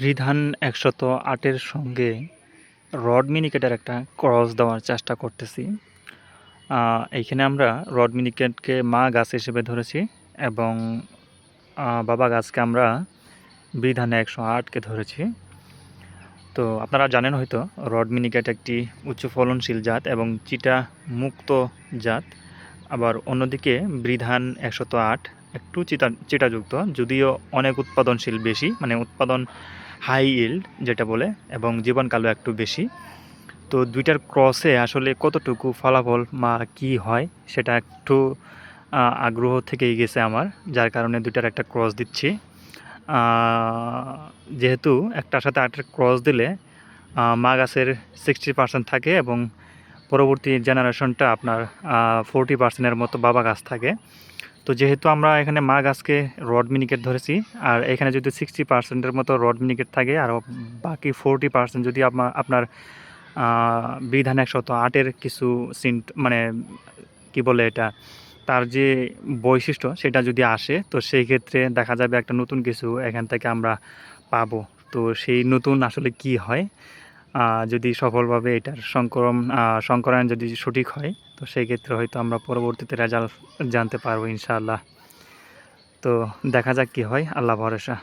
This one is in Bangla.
বিধান একশত আটের সঙ্গে রড মিনিকেটের একটা ক্রস দেওয়ার চেষ্টা করতেছি। এইখানে আমরা রড মিনিকেটকে মা গাছ হিসেবে ধরেছি এবং বাবা গাছকে আমরা বিধানে একশো আটকে ধরেছি। তো আপনারা জানেন হয়তো, রড মিনিকেট একটি উচ্চ ফলনশীল জাত এবং চিটা মুক্ত জাত। আবার অন্যদিকে বৃধান একশত আট একটু চিটা, চিটাযুক্ত, যদিও অনেক উৎপাদনশীল বেশি মানে উৎপাদন হাই ইল্ড যেটা বলে, এবং জীবনকালও একটু বেশি। তো দুইটার ক্রসে আসলে কতটুকু ফলাফল বা কী হয় সেটা একটু আগ্রহ থেকেই গেছে আমার, যার কারণে দুইটার একটা ক্রস দিচ্ছি। যেহেতু একটার সাথে আটের ক্রস দিলে মা গাছের সিক্সটি পার্সেন্ট থাকে এবং পরবর্তী জেনারেশনটা আপনার ফোরটি পার্সেন্টের মতো বাবা গাছ থাকে। তো যেহেতু আমরা এখানে মা গাছকে রড মিনিকেট ধরেছি, আর এখানে যদি সিক্সটি পার্সেন্টের মতো রড মিনিকেট থাকে, আর বাকি ফোরটি পার্সেন্ট যদি আপনার বিধান একশত আটের কিছু সিন্ট মানে কি বলে এটা, তার যে বৈশিষ্ট্য সেটা যদি আসে, তো সেই ক্ষেত্রে দেখা যাবে একটা নতুন কিছু এখান থেকে আমরা পাবো। তো সেই নতুন আসলে কি হয়? যদি সফলভাবে এটার সংকরণ সংকরায়ন যদি সঠিক হয়, তো সেই ক্ষেত্রে হয়তো আমরা পরবর্তীতে রেজাল্ট জানতে পারব ইনশাআল্লাহ। তো দেখা যাক কি হয়। আল্লাহ ভরসা।